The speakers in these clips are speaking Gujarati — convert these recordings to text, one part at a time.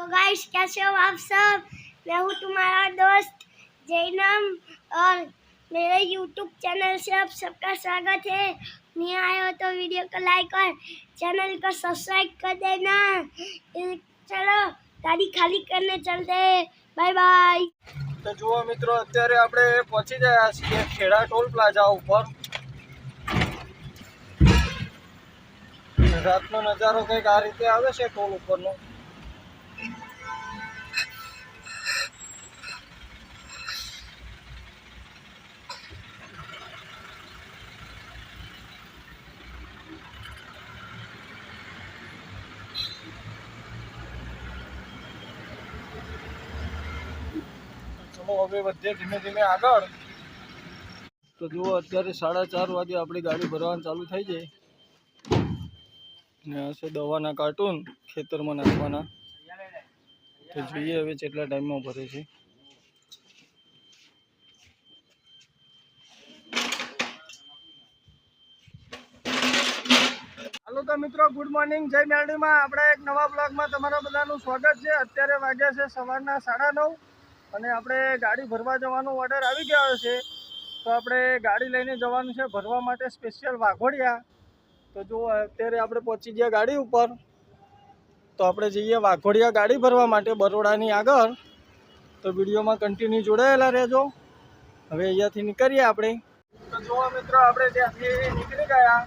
तो गाइस कैसे हो आप सब मैं हूँ तुम्हारा दोस्त जैनम और मेरे यूट्यूब चैनल से आप सबका स्वागत है नहीं आए हो तो वीडियो को लाइक और चैनल को सब्सक्राइब कर देना ए, चलो गाड़ी खाली करने चलते हैं बाय बाय તો જુઓ મિત્રો અત્યારે આપણે પહોંચી ગયા છીએ ખેડા ટોલ પ્લાઝા ઉપર રાતનો નજારો કંઈક આ રીતે આવે છે ટોલ ઉપરનો વધીએ ધીમે ધીમે આગળ. તો જુઓ, અત્યારે સાડા ચાર વાગે આપણી ગાડી ભરવાનું ચાલુ થઈ જાય. ને હશે દવાના કાર્ટૂન ખેતરમાં નાખવાના. તો જોઈએ હવે કેટલા ટાઈમમાં ભરે છે. હાલો તો મિત્રો ગુડ મોર્નિંગ જય મેરડીમાં. આપણા એક નવા બ્લોગમાં તમારા બધાનું સ્વાગત છે. અત્યારે વાગ્યા છે સવારના સાડા નવ. અને આપણે ગાડી ભરવા જવાનો ઓર્ડર આવી ગયો છે, તો આપણે ગાડી લઈને જવાનું છે ભરવા માટે સ્પેશિયલ વાઘોડિયા. તો જો અત્યારે આપણે પહોંચી ગયા ગાડી ઉપર, તો આપણે જઈએ વાઘોડિયા ગાડી ભરવા માટે બરોડાની આગળ. તો વિડીયોમાં કન્ટિન્યુ જોડાયેલા રહેજો. હવે અહીંયાથી નીકળીએ આપણે. તો જો મિત્રો, આપણે ત્યાંથી નીકળી ગયા.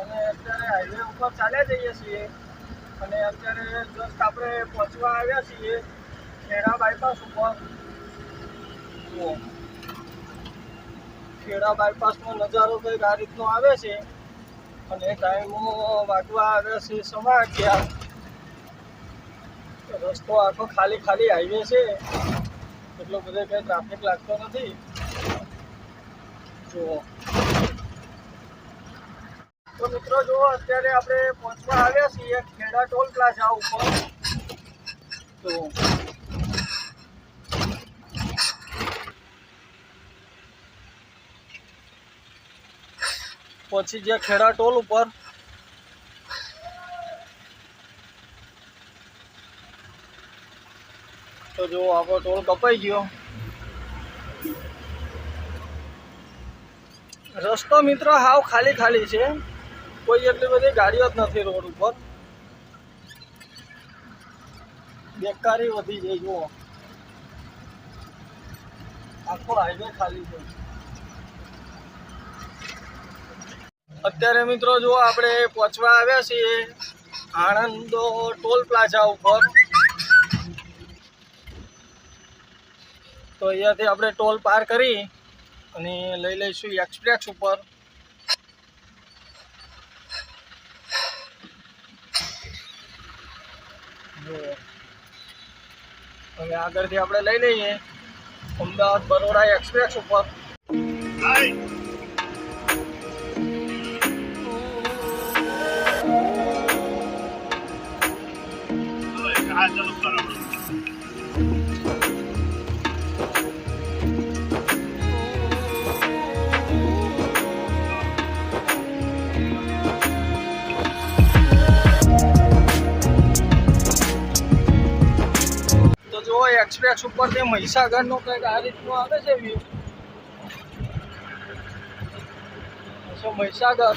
અને અત્યારે હાઈવે ઉપર ચાલ્યા જઈએ છીએ. અને અત્યારે જસ્ટ આપણે પહોંચવા આવ્યા છીએ. ખેડા બાયપાસ ઉપર જુઓ ખેડા બાયપાસનો નજારો કંઈક આ રીતનો આવે છે. અને ટાઈમો વાગવા આવ્યા છે સમા ગયા રસ્તો આખો ખાલી ખાલી હાઈવે છે. એટલો બધો કંઈ ટ્રાફિક લાગતો નથી. જુઓ. તો મિત્રો જુઓ, અત્યારે આપણે પહોંચવા આવ્યા છીએ ખેડા ટોલ પ્લાઝા ઉપર. તો પહોંચી જે ખેડા ટોલ ઉપર તો જો આખો ટોલ કપાઈ ગયો. રસ્તો મિત્રો હાવ ખાલી ખાલી છે. કોઈ એટલી બધી ગાડીઓ જ નથી રોડ ઉપર. બેકારી વધી જાય જુઓ. આખો હાઈવે ખાલી છે. અત્યારે મિત્રો જો આપણે પહોંચવા આવ્યા છીએ આણંદ ટોલ પ્લાઝા ઉપર. તો અહીંયાથી આપણે ટોલ પાર કરી અને લઈ લઈશું એક્સપ્રેસ ઉપર. હવે આગળથી આપણે લઈ લઈએ અમદાવાદ બરોડા એક્સપ્રેસ ઉપર. તો જો એક્સપ્રેસ ઉપર ઉપરથી મહીસાગરનો કંઈક આ રીતનો આવે છે વ્યૂ મહીસાગર.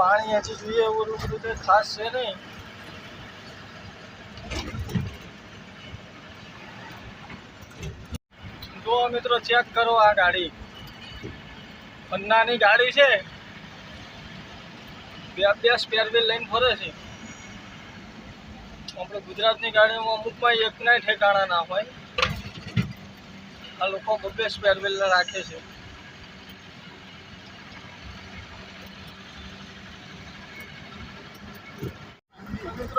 પાણી હજી જોઈએ એવું બધું કંઈ ખાસ છે નહીં. જો મિત્રો ચેક કરો આ ગાડી. પન્નાની ગાડી છે. બે બે સ્પેર વ્હીલ લઈને ફરે છે. આપણે ગુજરાતની ગાડીઓમાં અમુકમાં એકના ઠેકાણા ના હોય. આ લોકો બબ્બે સ્પેર વ્હીલ રાખે છે.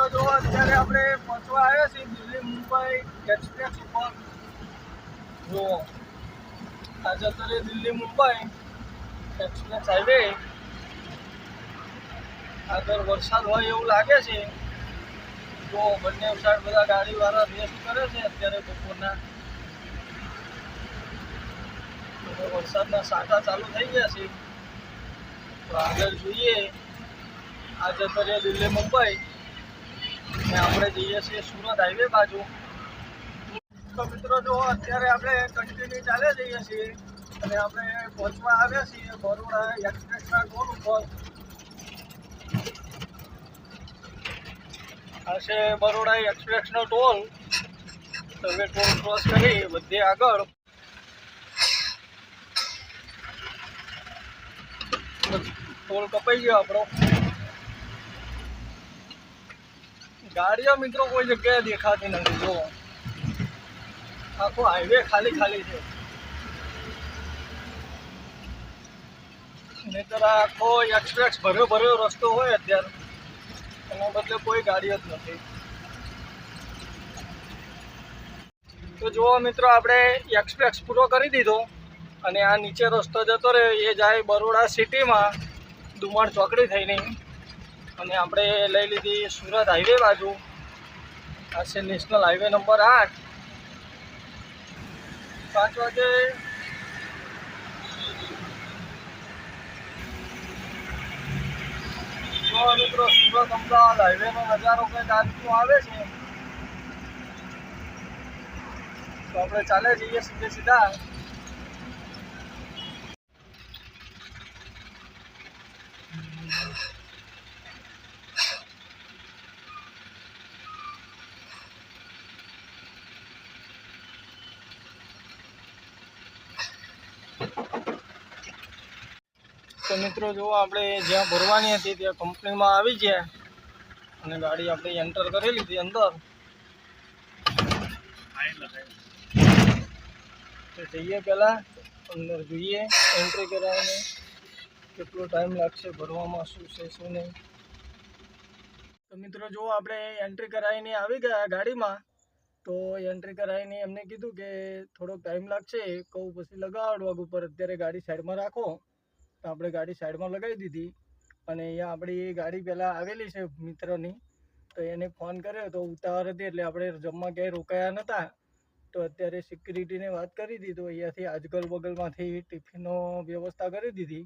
તો મિત્રો જો અત્યારે આપણે પહોંચવા આવ્યા છીએ દિલ્હી મુંબઈ એક્સપ્રેસ ઉપર. જો આજે અત્યારે દિલ્હી મુંબઈ એક્સપ્રેસ હાઈવે. આગળ વરસાદ હોય એવું લાગે છે. જો બંને સાઈડ બધા ગાડીવાળા રેસ્ટ કરે છે અત્યારે બપોરના. તો વરસાદના સાટા ચાલુ થઈ ગયા છે. તો આગળ જોઈએ. આજે જતો દિલ્હી મુંબઈ આપણે જઈએ છીએ સુરત હાઈવે બાજુ. તો મિત્રો જો અત્યારે આપણે કન્ટિન્યુ ચાલે જઈએ છીએ, અને આપણે પહોંચવા આવ્યા છીએ બરોડા એક્સપ્રેસના ગોલ ઉપર. આ છે બરોડા એક્સપ્રેસનો ટોલ તો હવે ટોલ ક્રોસ કરી બધે આગળ. ટોલ કપાઈ ગયો આપણો. ગાડીઓ મિત્રો કોઈ જગ્યાએ દેખાતી નથી, જો. આખો હાઈવે ખાલી ખાલી છે. નહીતર આખો એક્સપ્રેસ ભર્યો ભર્યો રસ્તો હોય અત્યારે. એના બદલે કોઈ ગાડીઓ જ નથી. તો જુઓ મિત્રો, આપણે એક્સપ્રેસ પૂરો કરી દીધો અને આ નીચે રસ્તો જતો રહે એ જાય બરોડા સિટીમાં દુમાણ ચોકડી થઈને. અને આપણે લઈ લીધી સુરત હાઈવે બાજુ. આ છે નેશનલ હાઈવે નંબર આઠ. પાંચ વાગે મિત્રો સુરત અમદાવાદ હાઈવેનો નજારો કંઈક આ આવે છે. તો આપણે ચાલે જઈએ સીધે સીધા. તો મિત્રો જો આપણે જ્યાં ભરવાની હતી ત્યાં કંપનીમાં આવી ગયા. અને ગાડી આપણે એન્ટર કરી લીધી અંદર. તો જઈએ પહેલાં, અંદર જોઈએ એન્ટ્રી કરાવીને કેટલો ટાઈમ લાગશે, ભરવામાં શું છે, શું નહીં. તો મિત્રો જો આપણે એન્ટ્રી કરાવીને આવી ગયા ગાડીમાં, તો એન્ટ્રી કરાવીને એમને કીધું કે થોડોક ટાઈમ લાગશે, કહું પછી લગાવડ ઉપર. અત્યારે ગાડી સાઈડમાં રાખો. તો આપણે ગાડી સાઈડમાં લગાવી દીધી અને અહીંયા આપણી ગાડી પહેલાં આવેલી છે મિત્રની. તો એને ફોન કર્યો તો ઉતાવળ હતી એટલે આપણે જમવા ક્યાંય રોકાયા નહોતા. તો અત્યારે સિક્યુરિટીને વાત કરી દીધી અહીંયાથી આજગલ બગલમાંથી ટિફિનનો વ્યવસ્થા કરી દીધી.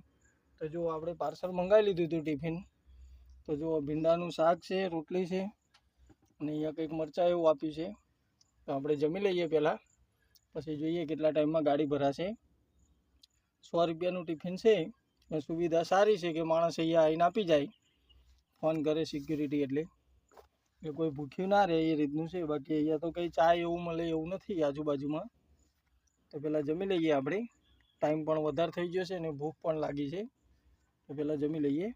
તો જો આપણે પાર્સલ મંગાવી લીધું હતું ટિફિન. તો જો ભીંડાનું શાક છે, રોટલી છે, અને અહીંયા કંઈક મરચાં એવું આપ્યું છે. તો આપણે જમી લઈએ પહેલાં. પછી જોઈએ કેટલા ટાઈમમાં ગાડી ભરાશે. સો રૂપિયાનું ટિફિન છે. સુવિધા સારી છે કે માણસ અહીંયા આવીને આપી જાય. ફોન કરે સિક્યુરિટી એટલે. કે કોઈ ભૂખ્યું ના રહે એ રીતનું છે. બાકી અહીંયા તો કંઈ ચા એવું મળે એવું નથી આજુબાજુમાં. તો પહેલાં જમી લઈએ આપણે. ટાઈમ પણ વધારે થઈ ગયો છે અને ભૂખ પણ લાગી છે. તો પહેલાં જમી લઈએ.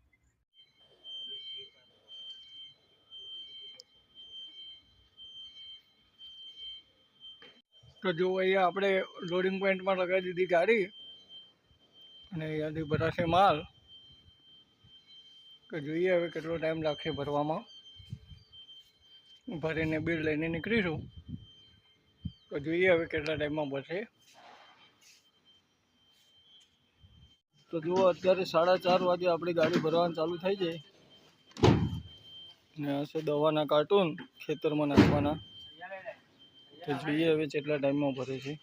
તો જો અહીંયા આપણે લોડિંગ પોઈન્ટમાં લગાવી દીધી ગાડી. અને યાદી ભરાશે માલ તો જોઈએ હવે કેટલો ટાઈમ લાગશે ભરવામાં. ભરીને બિલ લઈને નીકળીશું. તો જોઈએ હવે કેટલા ટાઈમમાં ભરશે તો જુઓ અત્યારે સાડા ચાર વાગે આપણી ગાડી ભરવાનું ચાલુ થઈ જાય. ને હશે દવાના કાર્ટૂન ખેતરમાં નાખવાના. તો જોઈએ હવે કેટલા ટાઈમમાં ભરે છે.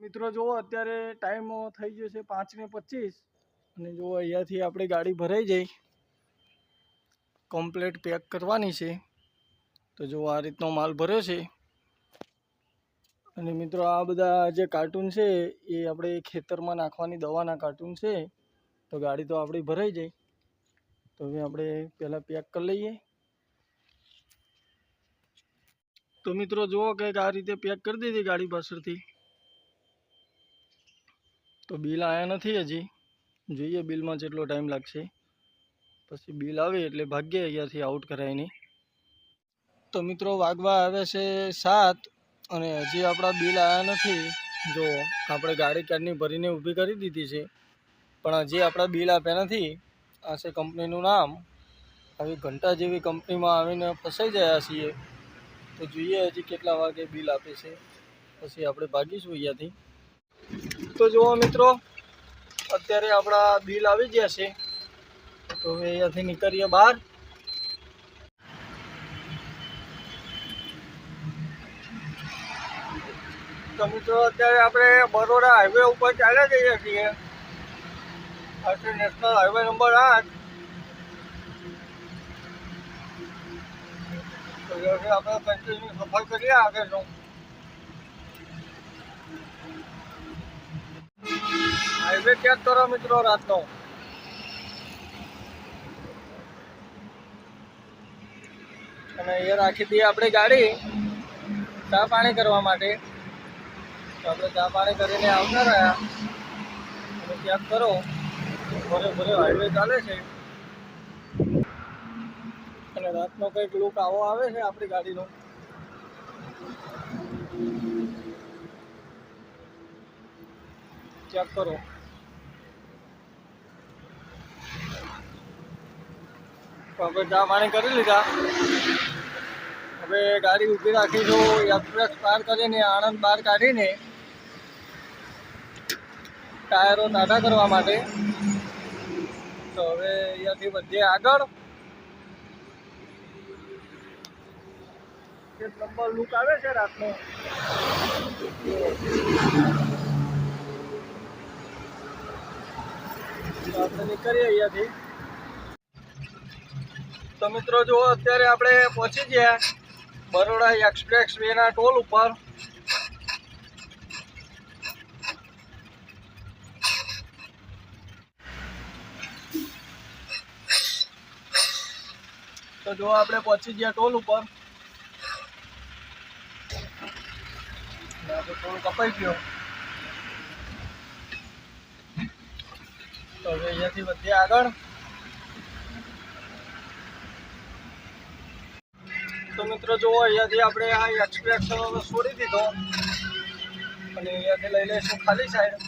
મિત્રો, જુઓ, અત્યારે ટાઈમ થઈ ગયો છે પાંચ ને પચીસ અને જુઓ, અહીંયાથી આપણી ગાડી ભરાઈ જાય કમ્પ્લેટ પેક કરવાની છે. તો જુઓ, આ રીતનો માલ ભર્યો છે. અને મિત્રો, આ બધા જે કાર્ટૂન છે, એ આપણે ખેતરમાં નાખવાની દવાના કાર્ટૂન છે. તો ગાડી તો આપણી ભરાઈ જાય તો હવે આપણે પહેલાં પેક કરી લઈએ. તો મિત્રો, જુઓ, કંઈક આ રીતે પેક કરી દીધી ગાડી પાછળથી. તો બિલ આવ્યા નથી હજી. જોઈએ બિલમાં જેટલો ટાઈમ લાગશે. પછી બિલ આવે એટલે ભાગ્યે અહીંયાથી આઉટ કરાવીને તો મિત્રો વાગવા આવે છે સાત અને હજી આપણા બિલ આવ્યા નથી. જો આપણે ગાડી ક્યારની ભરીને ઊભી કરી દીધી છે. પણ હજી આપણા બિલ આપ્યા નથી, આ છે કંપનીનું નામ. આવી ઘંટા જેવી કંપનીમાં આવીને ફસાઈ ગયા છીએ. તો જોઈએ હજી કેટલા વાગે બિલ આપે છે. પછી આપણે ભાગીશું અહીંયાથી. તો જુઓ મિત્રો, અત્યારે આપણા બિલ આવી ગયા છે. તો હવે અહીંયાથી નીકળીએ બહાર. તો મિત્રો, અત્યારે આપણે બરોડા હાઈવે ઉપર ચાલ્યા જઈએ છીએ. આ નેશનલ હાઈવે નંબર આઠ. આપણે કન્ટિન્યુ સફર કરીએ આગળનું. હાઈવે ચેક કરો મિત્રો રાતનો? અને એ રાખી દઈએ આપણી ગાડી. ચા પાણી કરવા માટે. તો આપણે ચા પાણી કરીને આવતા રહ્યા. અને ચેક કરો. ભરે ભરે હાઈવે ચાલે છે. અને રાતનો કંઈક લુક આવો આવે છે આપણી ગાડીનો. ચેક કરો. તો આપણે ચા પાણી કરી લીધા. હવે ગાડી ઊભી રાખીશું એક્સપ્રેસ પાર કરીને, આણંદ બહાર કાઢીને ટાયરો ટાટા કરવા માટે. તો હવે અહીંયાથી વધીએ આગળ. એક નંબર લુક આવે છે રાતનો. આપણે નીકળીએ અહીંયાથી. તો મિત્રો જુઓ અત્યારે આપણે પહોંચી ગયા બરોડા એક્સપ્રેસ વેના ટોલ ઉપર. તો જો આપણે પહોંચી ગયા ટોલ ઉપર. ટોલ કપાઈ ગયો. તો હવે અહીંયાથી વધીએ આગળ. મિત્રો, જુઓ, અહીંયાથી આપણે આ એક્સપ્રેસ છોડી દીધો. અને અહીંયાથી લઈ લઈશું ખાલી સાઈડ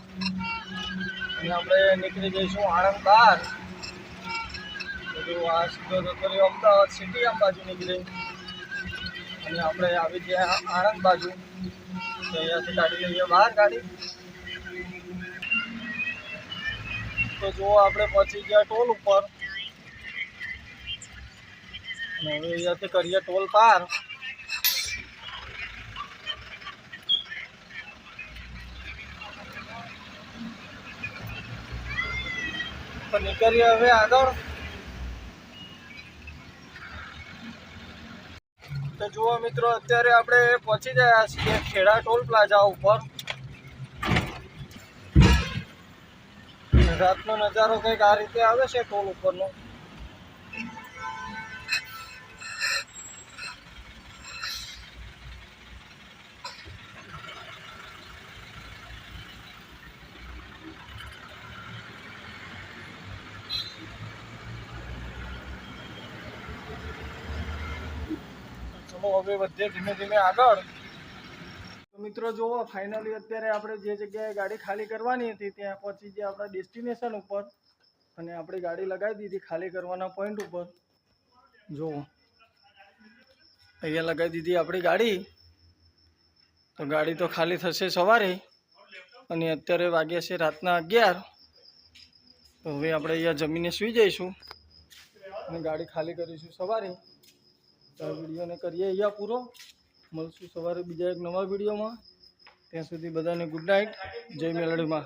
અને આપણે નીકળી જઈશું આણંદ બહાર બધું આ સીધો અમદાવાદ સિટી આમ બાજુ નીકળી. અને આપણે આવી ગયા આણંદ બાજુ. અહીંયાથી કાઢી લઈએ બહાર ગાડી. તો જુઓ, આપણે પહોંચી ગયા ટોલ ઉપર. હવે અહીંયાથી કરીએ ટોલ પાર. તો નીકળીએ હવે આગળ. તો જુઓ મિત્રો, અત્યારે આપણે પહોંચી ગયા છીએ ખેડા ટોલ પ્લાઝા ઉપર. રાતનો નજારો કંઈક આ રીતે આવે છે ટોલ ઉપરનો. ચલો હવે વધે ધીમે ધીમે આગળ. મિત્રો જુઓ ફાઇનલી અત્યારે આપણે જે જગ્યાએ ગાડી ખાલી કરવાની હતી, ત્યાં પહોંચી ગયા આપણા ડેસ્ટિનેશન ઉપર. અને આપણી ગાડી લગાવી દીધી ખાલી કરવાના પોઈન્ટ ઉપર. જુઓ. અહીંયા લગાવી દીધી આપણી ગાડી. તો ગાડી તો ખાલી થશે સવારે. અને અત્યારે વાગ્યા છે રાતના અગિયાર. તો હવે આપણે અહીંયા જમીને સૂઈ જઈશું. અને ગાડી ખાલી કરીશું સવારે. તો વિડીયોને કરીએ અહીંયા પૂરો. મળશું સવારે બીજા એક નવા વિડીયોમાં. ત્યાં સુધી બધાને ગુડ નાઇટ જય મેલડીમાં